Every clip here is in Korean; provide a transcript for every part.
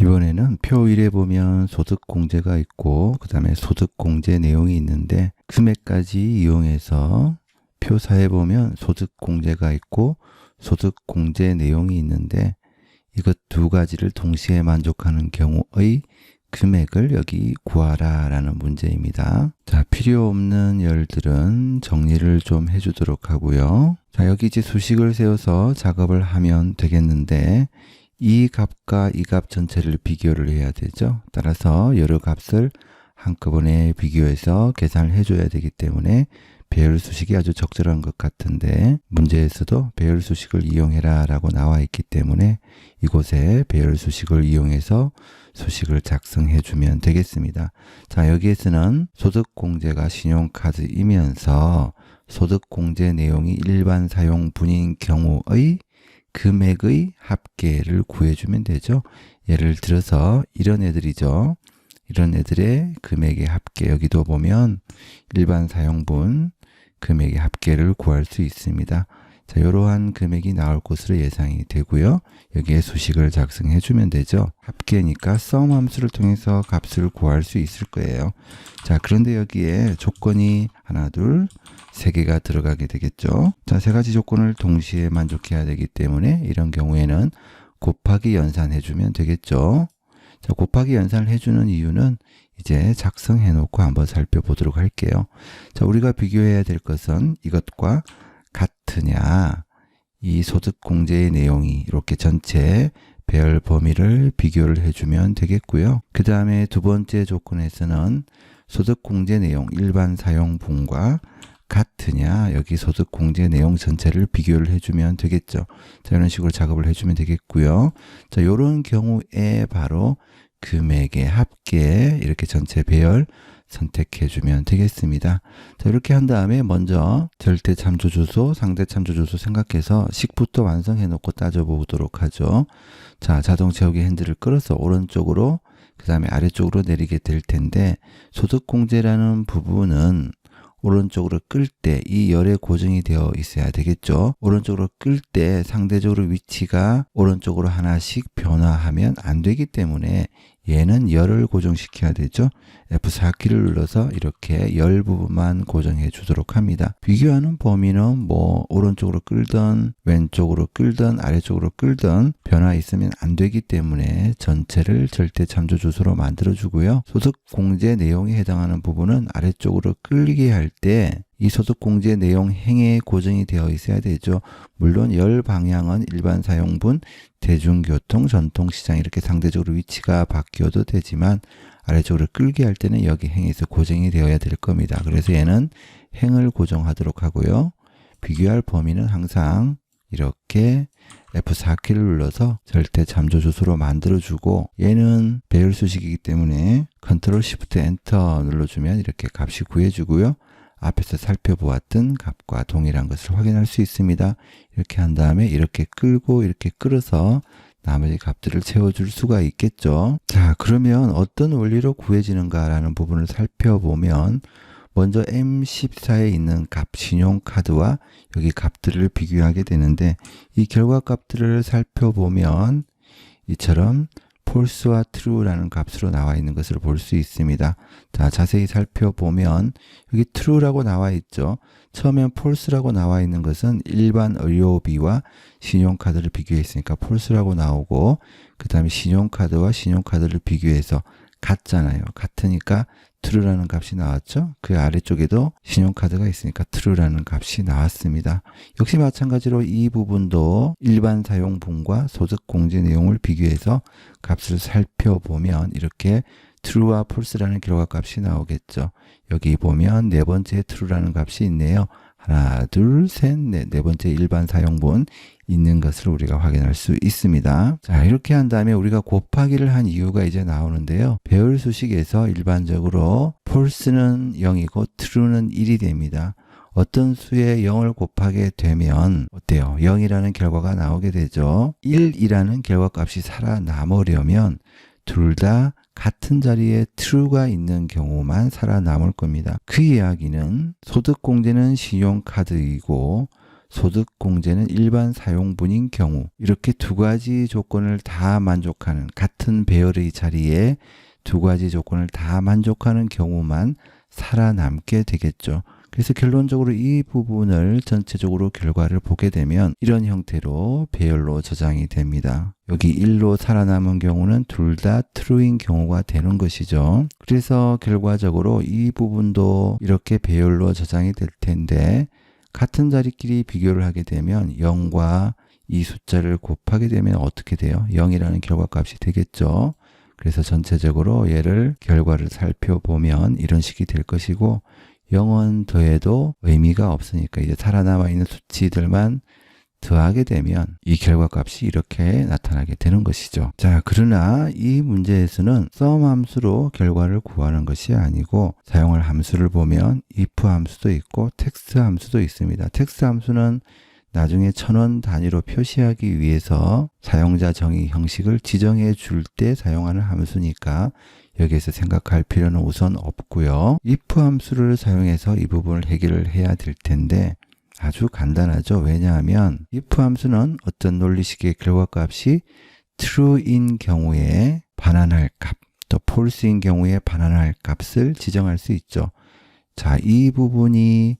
이번에는 표 1에 보면 소득 공제가 있고 그 다음에 소득 공제 내용이 있는데 금액까지 이용해서 표 4에 보면 소득 공제가 있고 소득 공제 내용이 있는데 이것 두 가지를 동시에 만족하는 경우의 금액을 여기 구하라 라는 문제입니다. 자, 필요 없는 열들은 정리를 좀 해주도록 하고요. 자, 여기 이제 수식을 세워서 작업을 하면 되겠는데 이 값과 이 값 전체를 비교를 해야 되죠. 따라서 여러 값을 한꺼번에 비교해서 계산을 해줘야 되기 때문에 배열 수식이 아주 적절한 것 같은데 문제에서도 배열 수식을 이용해라 라고 나와 있기 때문에 이곳에 배열 수식을 이용해서 수식을 작성해 주면 되겠습니다. 자, 여기에서는 소득 공제가 신용카드이면서 소득 공제 내용이 일반 사용 분인 경우의 금액의 합계를 구해주면 되죠. 예를 들어서 이런 애들이죠. 이런 애들의 금액의 합계 여기도 보면 일반 사용분 금액의 합계를 구할 수 있습니다. 자, 이러한 금액이 나올 것으로 예상이 되고요. 여기에 수식을 작성해 주면 되죠. 합계니까 sum 함수를 통해서 값을 구할 수 있을 거예요. 자, 그런데 여기에 조건이 하나, 둘, 세 개가 들어가게 되겠죠. 자, 세 가지 조건을 동시에 만족해야 되기 때문에 이런 경우에는 곱하기 연산해 주면 되겠죠. 자, 곱하기 연산을 해주는 이유는 이제 작성해 놓고 한번 살펴보도록 할게요. 자, 우리가 비교해야 될 것은 이것과 같으냐, 이 소득 공제의 내용이 이렇게 전체 배열 범위를 비교를 해주면 되겠고요. 그 다음에 두 번째 조건에서는 소득 공제 내용 일반 사용분과 같으냐 여기 소득 공제 내용 전체를 비교를 해주면 되겠죠. 자 이런 식으로 작업을 해주면 되겠고요. 자 이런 경우에 바로 금액의 합계 이렇게 전체 배열 선택해 주면 되겠습니다. 자, 이렇게 한 다음에 먼저 절대 참조 주소, 상대 참조 주소 생각해서 식부터 완성해 놓고 따져 보도록 하죠. 자, 자동 채우기 핸들을 끌어서 오른쪽으로 그 다음에 아래쪽으로 내리게 될 텐데 소득 공제라는 부분은 오른쪽으로 끌 때 이 열에 고정이 되어 있어야 되겠죠. 오른쪽으로 끌 때 상대적으로 위치가 오른쪽으로 하나씩 변화하면 안 되기 때문에 얘는 열을 고정시켜야 되죠. F4키를 눌러서 이렇게 열 부분만 고정해 주도록 합니다. 비교하는 범위는 뭐 오른쪽으로 끌던 왼쪽으로 끌던 아래쪽으로 끌던 변화 있으면 안 되기 때문에 전체를 절대 참조 주소로 만들어 주고요. 소득 공제 내용에 해당하는 부분은 아래쪽으로 끌게 할 때 이 소득 공제 내용 행에 고정이 되어 있어야 되죠. 물론 열 방향은 일반 사용분, 대중교통, 전통시장 이렇게 상대적으로 위치가 바뀌어도 되지만 아래쪽으로 끌게 할 때는 여기 행에서 고정이 되어야 될 겁니다. 그래서 얘는 행을 고정하도록 하고요. 비교할 범위는 항상 이렇게 F4키를 눌러서 절대 잠조 주소로 만들어주고 얘는 배열 수식이기 때문에 컨트롤 시프트 엔터 눌러주면 이렇게 값이 구해주고요. 앞에서 살펴보았던 값과 동일한 것을 확인할 수 있습니다. 이렇게 한 다음에 이렇게 끌고 이렇게 끌어서 나머지 값들을 채워줄 수가 있겠죠. 자, 그러면 어떤 원리로 구해지는가라는 부분을 살펴보면 먼저 M14에 있는 값, 신용카드와 여기 값들을 비교하게 되는데 이 결과 값들을 살펴보면 이처럼 false와 true라는 값으로 나와 있는 것을 볼 수 있습니다. 자, 자세히 살펴보면 여기 true라고 나와 있죠. 처음엔 false라고 나와 있는 것은 일반 의료비와 신용카드를 비교했으니까 false라고 나오고 그 다음에 신용카드와 신용카드를 비교해서 같잖아요. 같으니까 true라는 값이 나왔죠. 그 아래쪽에도 신용카드가 있으니까 true라는 값이 나왔습니다. 역시 마찬가지로 이 부분도 일반 사용분과 소득 공제 내용을 비교해서 값을 살펴보면 이렇게 true와 false라는 결과 값이 나오겠죠. 여기 보면 네 번째 true라는 값이 있네요. 하나, 둘, 셋, 넷. 네 번째 일반 사용분 있는 것을 우리가 확인할 수 있습니다. 자, 이렇게 한 다음에 우리가 곱하기를 한 이유가 이제 나오는데요. 배열 수식에서 일반적으로 false는 0이고 true는 1이 됩니다. 어떤 수에 0을 곱하게 되면 어때요? 0이라는 결과가 나오게 되죠. 1이라는 결과값이 살아남으려면 둘 다 같은 자리에 true가 있는 경우만 살아남을 겁니다. 그 이야기는 소득공제는 신용카드이고 소득 공제는 일반 사용분인 경우 이렇게 두 가지 조건을 다 만족하는 같은 배열의 자리에 두 가지 조건을 다 만족하는 경우만 살아남게 되겠죠. 그래서 결론적으로 이 부분을 전체적으로 결과를 보게 되면 이런 형태로 배열로 저장이 됩니다. 여기 1로 살아남은 경우는 둘 다 true인 경우가 되는 것이죠. 그래서 결과적으로 이 부분도 이렇게 배열로 저장이 될 텐데 같은 자리끼리 비교를 하게 되면 0과 이 숫자를 곱하게 되면 어떻게 돼요? 0이라는 결과값이 되겠죠. 그래서 전체적으로 얘를 결과를 살펴보면 이런 식이 될 것이고 0은 더해도 의미가 없으니까 이제 살아남아 있는 수치들만 더하게 되면 이 결과값이 이렇게 나타나게 되는 것이죠. 자, 그러나 이 문제에서는 sum 함수로 결과를 구하는 것이 아니고 사용할 함수를 보면 if 함수도 있고 text 함수도 있습니다. text 함수는 나중에 천원 단위로 표시하기 위해서 사용자 정의 형식을 지정해 줄 때 사용하는 함수니까 여기에서 생각할 필요는 우선 없고요. if 함수를 사용해서 이 부분을 해결을 해야 될 텐데 아주 간단하죠. 왜냐하면 if 함수는 어떤 논리식의 결과값이 true인 경우에 반환할 값, 또 false인 경우에 반환할 값을 지정할 수 있죠. 자, 이 부분이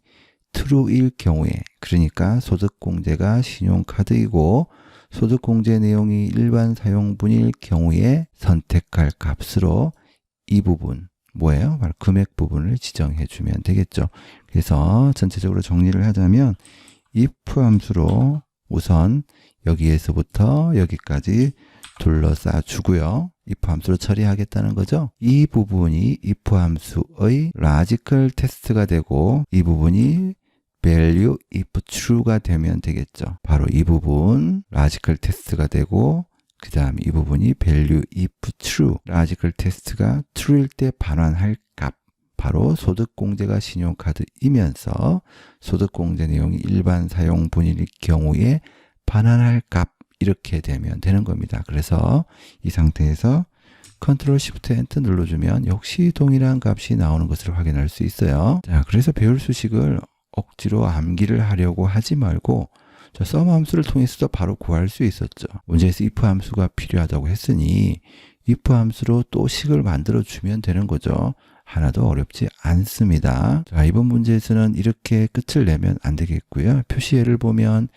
true일 경우에 그러니까 소득공제가 신용카드이고 소득공제 내용이 일반 사용분일 경우에 선택할 값으로 이 부분 뭐예요? 바로 금액 부분을 지정해 주면 되겠죠. 그래서 전체적으로 정리를 하자면 if 함수로 우선 여기에서부터 여기까지 둘러싸 주고요. if 함수로 처리하겠다는 거죠. 이 부분이 if 함수의 logical test가 되고 이 부분이 value if true가 되면 되겠죠. 바로 이 부분 logical test가 되고 그 다음 이 부분이 value if true logical test가 true일 때 반환할 값 바로 소득공제가 신용카드이면서 소득공제 내용이 일반 사용 분일 경우에 반환할 값 이렇게 되면 되는 겁니다. 그래서 이 상태에서 컨트롤 시프트 엔터 눌러주면 역시 동일한 값이 나오는 것을 확인할 수 있어요. 자, 그래서 배울 수식을 억지로 암기를 하려고 하지 말고 자, sum 함수를 통해서도 바로 구할 수 있었죠. 문제에서 if 함수가 필요하다고 했으니 if 함수로 또 식을 만들어 주면 되는 거죠. 하나도 어렵지 않습니다. 자, 이번 문제에서는 이렇게 끝을 내면 안 되겠고요. 표시예를 보면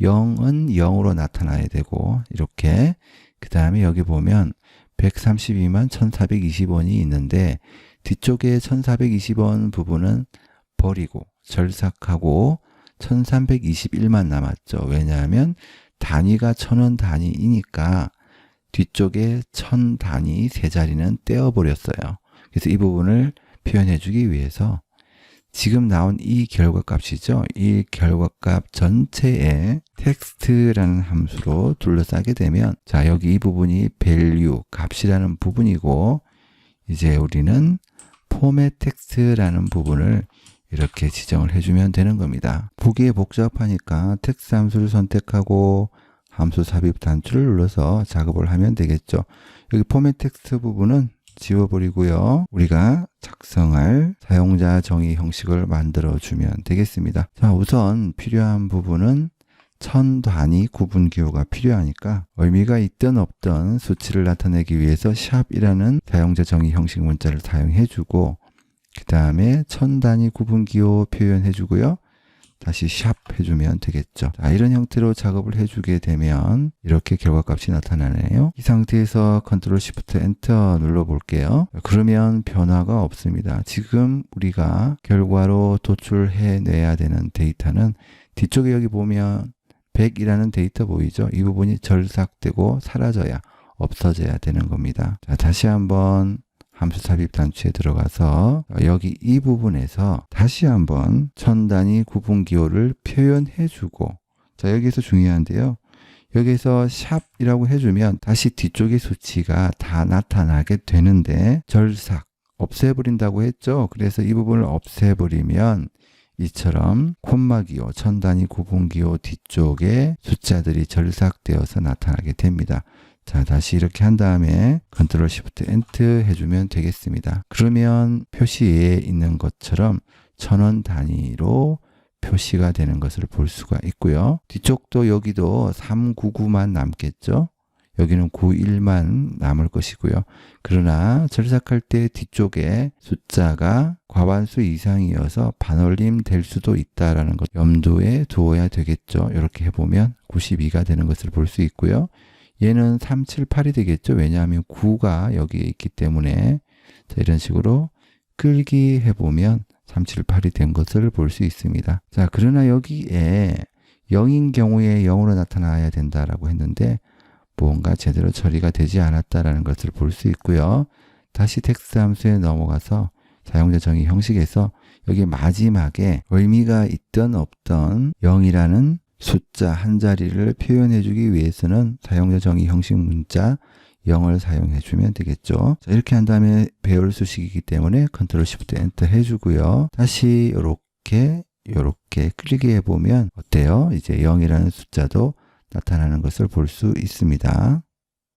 0은 0으로 나타나야 되고 이렇게 그 다음에 여기 보면 132만 1420원이 있는데 뒤쪽에 1420원 부분은 버리고 절삭하고 1321만 남았죠. 왜냐하면 단위가 천원 단위이니까 뒤쪽에 천 단위 세 자리는 떼어버렸어요. 그래서 이 부분을 표현해 주기 위해서 지금 나온 이 결과값이죠. 이 결과값 전체에 텍스트라는 함수로 둘러싸게 되면 자 여기 이 부분이 value 값이라는 부분이고 이제 우리는 포맷 텍스트라는 부분을 이렇게 지정을 해주면 되는 겁니다. 보기에 복잡하니까 텍스트 함수를 선택하고 함수 삽입 단추를 눌러서 작업을 하면 되겠죠. 여기 포맷 텍스트 부분은 지워버리고요. 우리가 작성할 사용자 정의 형식을 만들어 주면 되겠습니다. 자, 우선 필요한 부분은 천 단위 구분 기호가 필요하니까 의미가 있든 없든 수치를 나타내기 위해서 샵이라는 사용자 정의 형식 문자를 사용해 주고 그 다음에 천 단위 구분 기호 표현해 주고요. 다시 샵 해주면 되겠죠. 자, 이런 형태로 작업을 해주게 되면 이렇게 결과값이 나타나네요. 이 상태에서 컨트롤 시프트 엔터 눌러 볼게요. 그러면 변화가 없습니다. 지금 우리가 결과로 도출해 내야 되는 데이터는 뒤쪽에 여기 보면 100이라는 데이터 보이죠? 이 부분이 절삭되고 사라져야 없어져야 되는 겁니다. 자, 다시 한번 함수 삽입 단추에 들어가서 여기 이 부분에서 다시 한번 천 단위 구분 기호를 표현해 주고 자 여기서 중요한데요. 여기서 샵이라고 해주면 다시 뒤쪽의 수치가 다 나타나게 되는데 절삭 없애버린다고 했죠. 그래서 이 부분을 없애버리면 이처럼 콤마 기호, 천 단위 구분 기호 뒤쪽에 숫자들이 절삭되어서 나타나게 됩니다. 자, 다시 이렇게 한 다음에 컨트롤 시프트 엔트 해주면 되겠습니다. 그러면 표시에 있는 것처럼 천원 단위로 표시가 되는 것을 볼 수가 있고요. 뒤쪽도 여기도 399만 남겠죠. 여기는 91만 남을 것이고요. 그러나 절삭할 때 뒤쪽에 숫자가 과반수 이상이어서 반올림 될 수도 있다라는 것 염두에 두어야 되겠죠. 이렇게 해보면 92가 되는 것을 볼 수 있고요. 얘는 378이 되겠죠. 왜냐하면 9가 여기에 있기 때문에 자, 이런 식으로 끌기 해보면 378이 된 것을 볼 수 있습니다. 자, 그러나 여기에 0인 경우에 0으로 나타나야 된다라고 했는데 무언가 제대로 처리가 되지 않았다라는 것을 볼 수 있고요. 다시 텍스트 함수에 넘어가서 사용자 정의 형식에서 여기 마지막에 의미가 있던 없던 0이라는 숫자 한 자리를 표현해 주기 위해서는 사용자 정의 형식 문자 0을 사용해 주면 되겠죠. 자, 이렇게 한 다음에 배열 수식이기 때문에 컨트롤 시프트 엔터 해 주고요. 다시 이렇게 이렇게 클릭해 보면 어때요? 이제 0이라는 숫자도 나타나는 것을 볼 수 있습니다.